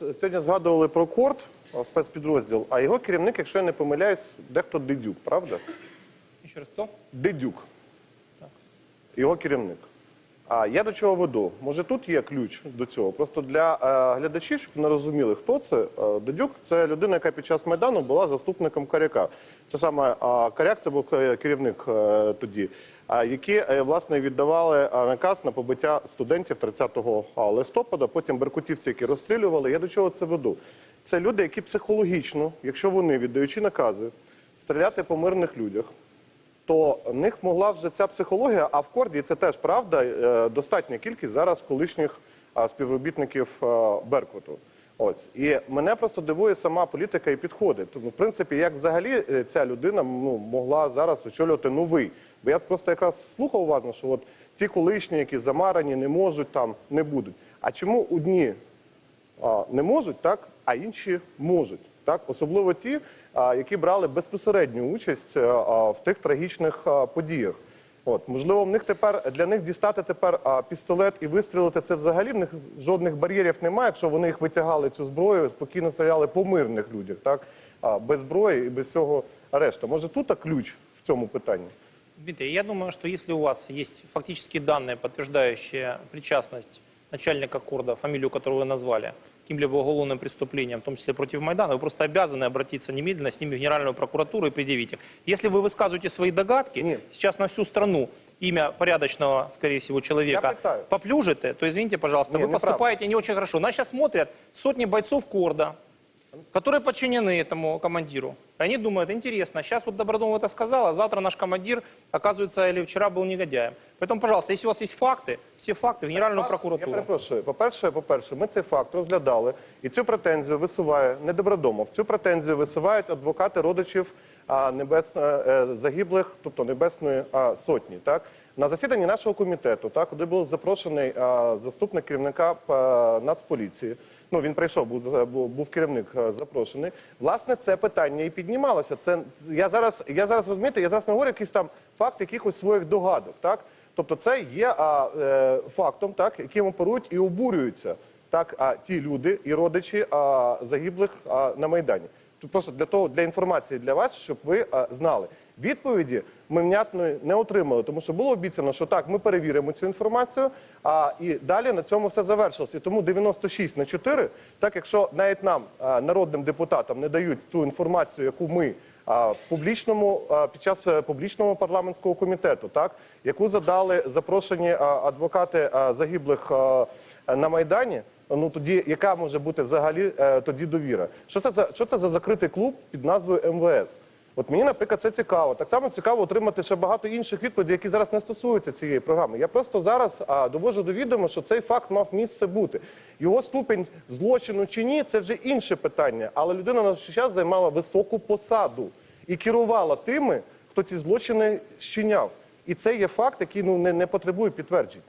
сьогодні згадували про корт, спецпідрозділ, а його керівник, якщо я не помиляюсь, дехто Дидюк, правда? Еще раз, хто? Дидюк. Так. Його керівник. А я до чого веду? Може, тут є ключ до цього? Просто для е, глядачів, щоб не розуміли, хто це. Е, Дидюк це людина, яка під час Майдану була заступником Коряка. Це саме е, Коряк, це був е, керівник е, тоді, а які е, власне віддавали е, наказ на побиття студентів 30 листопада, потім беркутівці, які розстрілювали. Я до чого це веду? Це люди, які психологічно, якщо вони віддаючи накази, стріляти по мирних людях то в них могла вже ця психологія, а в Корді це теж правда, е, достатня кількість зараз колишніх співробітників е, Беркуту. Ось і мене просто дивує сама політика і підходи. Тому, в принципі, як взагалі е, ця людина ну, могла зараз очолювати новий. Бо я просто якраз слухав уважно, що от ті колишні, які замарані, не можуть там, не будуть. А чому одні а, не можуть, так, а інші можуть. Так? Особливо ті, які брали безпосередню участь а, в тих трагічних подіях. От, можливо, в них тепер для них дістати тепер пістолет і вистрілити це взагалі в них жодних бар'єрів немає, якщо вони їх витягали цю зброю, спокійно стріляли по мирних людях, так? А, без зброї і без цього решта. Може, тут ключ в цьому питанні? Дмитрий, я думаю, что если у вас есть фактические данные, подтверждающие причастность начальника Корда, фамилию которую вы назвали, каким-либо уголовным преступлениям, в том числе против Майдана, вы просто обязаны обратиться немедленно с ними в Генеральную прокуратуру и предъявить их. Если вы высказываете свои догадки, Нет. сейчас на всю страну имя порядочного, скорее всего, человека пытаюсь. поплюжите, то извините, пожалуйста, Не, вы неправда. поступаете не очень хорошо. Нас сейчас смотрят сотни бойцов Корда, которые подчинены этому командиру. И Они думают, интересно, сейчас вот Добродомов это сказал, а завтра наш командир, оказывается, или вчера был негодяем. Поэтому, пожалуйста, если у вас есть факты, все факты в Генеральную Я прокуратуру. перепрошую. По-перше, по-перше, ми цей факт розглядали, і цю претензію висуває не Добродомов. Цю претензію висувають адвокати родичів а, небесно, е, загиблих, тобто Небесної а, сотні. Так на засіданні нашого комітету, так куди був запрошений а, заступник керівника а, Нацполіції. Ну він прийшов, був за- був, був керівник а, запрошений. Власне, це питання і піднімалося. Це я зараз, я зараз розумієте, я зараз не говорю якийсь там факт якихось своїх догадок. Так Тобто це є а, е, фактом, так, яким оперують і обурюються так, а, ті люди і родичі а, загиблих а, на Майдані. Просто для того, для інформації для вас, щоб ви а, знали. Відповіді ми внятної не отримали, тому що було обіцяно, що так, ми перевіримо цю інформацію, а і далі на цьому все завершилося. І тому 96 на 4, так якщо навіть нам, а, народним депутатам, не дають ту інформацію, яку ми а, публічному а, під час е, публічного парламентського комітету, так яку задали запрошені а, адвокати а, загиблих а, на майдані. Ну тоді яка може бути взагалі е, тоді довіра? Що це за що це за закритий клуб під назвою МВС? От мені, наприклад, це цікаво. Так само цікаво отримати ще багато інших відповідей, які зараз не стосуються цієї програми. Я просто зараз а, довожу до відома, що цей факт мав місце бути. Його ступень злочину чи ні, це вже інше питання. Але людина на той час займала високу посаду і керувала тими, хто ці злочини щиняв. І це є факт, який ну не, не потребує підтверджень.